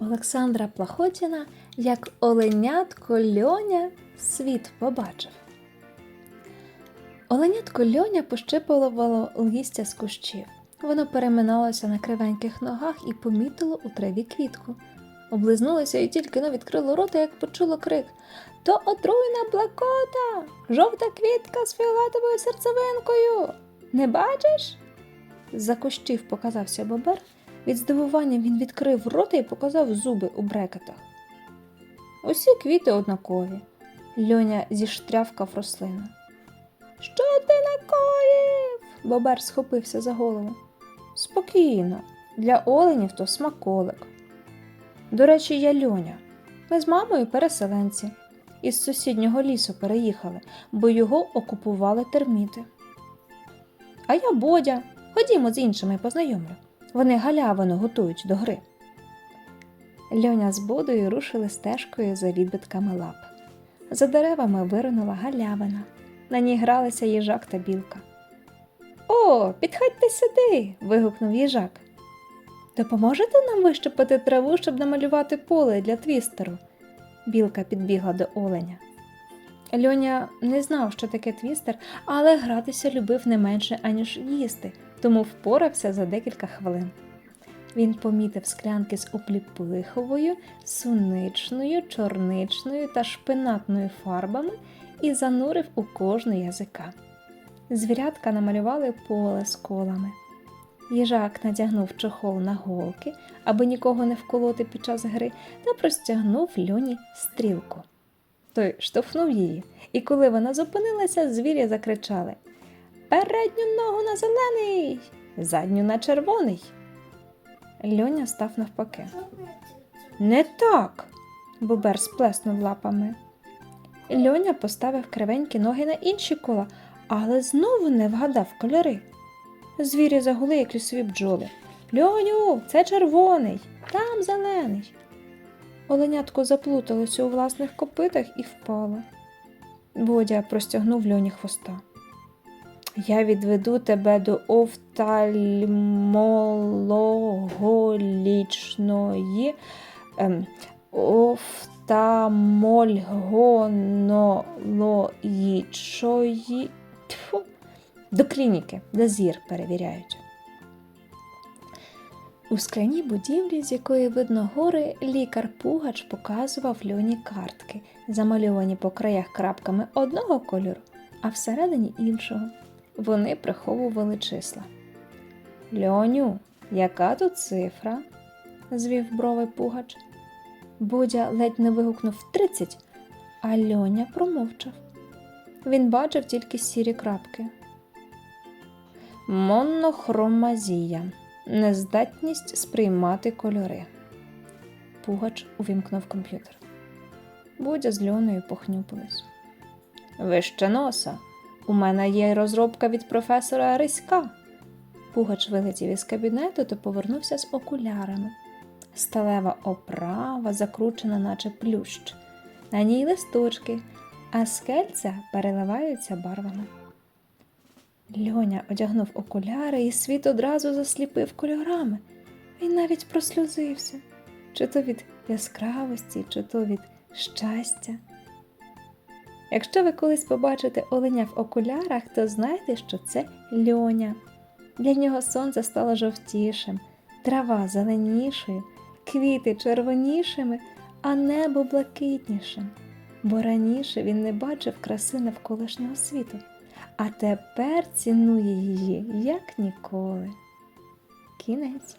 Олександра Плахотіна як оленятко Льоня світ побачив. Оленятко Льоня пощипувало листя з кущів. Воно переминалося на кривеньких ногах і помітило у траві квітку. Облизнулося і тільки но відкрило рота, як почуло крик То отруйна блакота! Жовта квітка з фіолетовою серцевинкою. Не бачиш? З-за кущів показався бобер. Від здивування він відкрив рота і показав зуби у брекетах. Усі квіти однакові. Льоня зіштрявкав рослину. Що ти накоїв? Бобер схопився за голову. Спокійно, для оленів то смаколик. До речі, я Льоня. Ми з мамою переселенці. Із сусіднього лісу переїхали, бо його окупували терміти. А я Бодя. Ходімо з іншими познайомлю. Вони галявину готують до гри. Льоня з Бодою рушили стежкою за відбитками лап. За деревами виринула галявина. На ній гралися їжак та білка. О, підходьте сюди. вигукнув їжак. Допоможете нам вищепити траву, щоб намалювати поле для твістеру? Білка підбігла до оленя. Льоня не знав, що таке твістер, але гратися любив не менше, аніж їсти, тому впорався за декілька хвилин. Він помітив склянки з опліплиховою, суничною, чорничною та шпинатною фарбами і занурив у кожну язика. Звірятка намалювали поле з колами. Їжак надягнув чохол на голки, аби нікого не вколоти під час гри, та простягнув льоні стрілку. Той штовхнув її, і коли вона зупинилася, звірі закричали Передню ногу на зелений, задню на червоний. Льоня став навпаки. Не так. Бобер сплеснув лапами. Льоня поставив кривенькі ноги на інші кола, але знову не вгадав кольори. Звірі загули, як лісові бджоли. Льоню, це червоний, там зелений. Оленятко заплуталося у власних копитах і впало. Бодя простягнув льоні хвоста. Я відведу тебе до офтальмологічної ем, офтамольгонологічої Тьфу, до клініки, де зір перевіряють. У скляній будівлі, з якої видно гори, лікар Пугач показував льоні картки, замальовані по краях крапками одного кольору, а всередині іншого. Вони приховували числа. Льоню, яка тут цифра? звів брови Пугач. Бодя ледь не вигукнув тридцять, а Льоня промовчав. Він бачив тільки сірі крапки. Монохромазія нездатність сприймати кольори. Пугач увімкнув комп'ютер. Будя з льоною похнюпились. Вище носа. У мене є розробка від професора Риська. Пугач вилетів із кабінету та повернувся з окулярами. Сталева оправа закручена, наче плющ. На ній листочки, а скельця переливаються барвами. Льоня одягнув окуляри і світ одразу засліпив кольорами. Він навіть прослюзився, чи то від яскравості, чи то від щастя. Якщо ви колись побачите оленя в окулярах, то знайте, що це льоня. Для нього сонце стало жовтішим, трава зеленішою, квіти червонішими, а небо блакитнішим. Бо раніше він не бачив краси навколишнього світу а тепер цінує її як ніколи. Кінець.